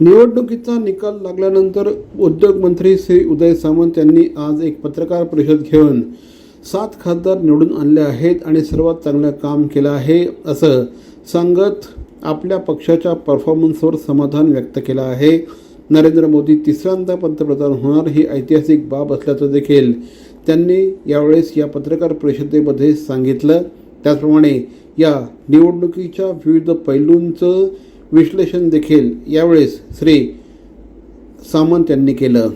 निवडणुकीचा निकाल लागल्यानंतर उद्योगमंत्री श्री उदय सामंत यांनी आज एक पत्रकार परिषद घेऊन सात खासदार निवडून आणले आहेत आणि सर्वात चांगलं काम केलं आहे असं सांगत आपल्या पक्षाच्या परफॉर्मन्सवर समाधान व्यक्त केलं आहे. नरेंद्र मोदी तिसऱ्यांदा पंतप्रधान होणार ही ऐतिहासिक बाब असल्याचं देखील त्यांनी यावेळेस या पत्रकार परिषदेमध्ये सांगितलं. त्याचप्रमाणे या निवडणुकीच्या विविध पैलूंचं विश्लेषण देखील यावेळेस श्री सामंत यांनी केलं.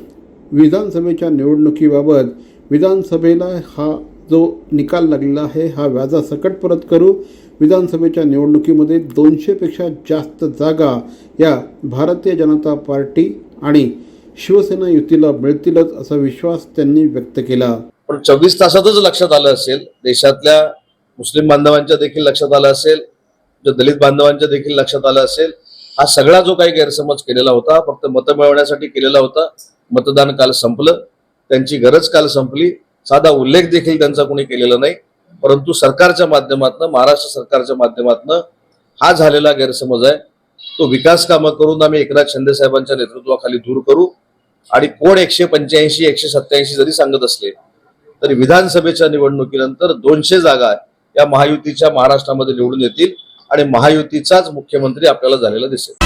विधानसभेच्या निवडणुकीबाबत विधानसभेला हा जो निकाल लागलेला आहे हा व्याजासकट परत करू विधानसभेच्या निवडणुकीमध्ये दोनशेपेक्षा जास्त जागा या भारतीय जनता पार्टी आणि शिवसेना युतीला मिळतीलच असा विश्वास त्यांनी व्यक्त केला. पण चोवीस तासातच लक्षात आलं असेल देशातल्या मुस्लिम बांधवांच्या देखील लक्षात आलं असेल जे दलित बांधवांच्या देखील लक्षात आलं असेल हा सगळा जो काही गैरसमज केलेला होता फक्त मतं मिळवण्यासाठी केलेला होता मतदान काल संपलं. त्यांची गरज काल संपली. साधा उल्लेख देखील त्यांचा कोणी केलेला नाही. परंतु सरकारच्या माध्यमातनं महाराष्ट्र सरकारच्या माध्यमातनं हा झालेला गैरसमज आहे. तो विकास कामं करून आम्ही एकनाथ शिंदे साहेबांच्या नेतृत्वाखाली दूर करू आणि कोण एकशे पंच्याऐंशी एकशे सत्याऐंशी जरी सांगत असले तरी विधानसभेच्या निवडणुकीनंतर दोनशे जागा या महायुतीच्या महाराष्ट्रामध्ये निवडून येतील. आणि महायुतीचाच मुख्यमंत्री आपल्याला झालेला दिसेल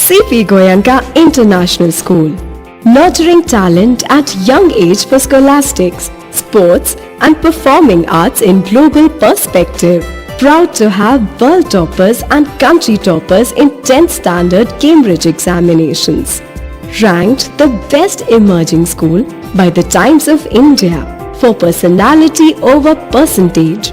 CP Goyanka International School. Nurturing talent at young age for scholastics, sports, and performing arts in global perspective. Proud to have world toppers and country toppers in 10th standard Cambridge examinations. Ranked the best emerging school by the Times of India for personality over percentage.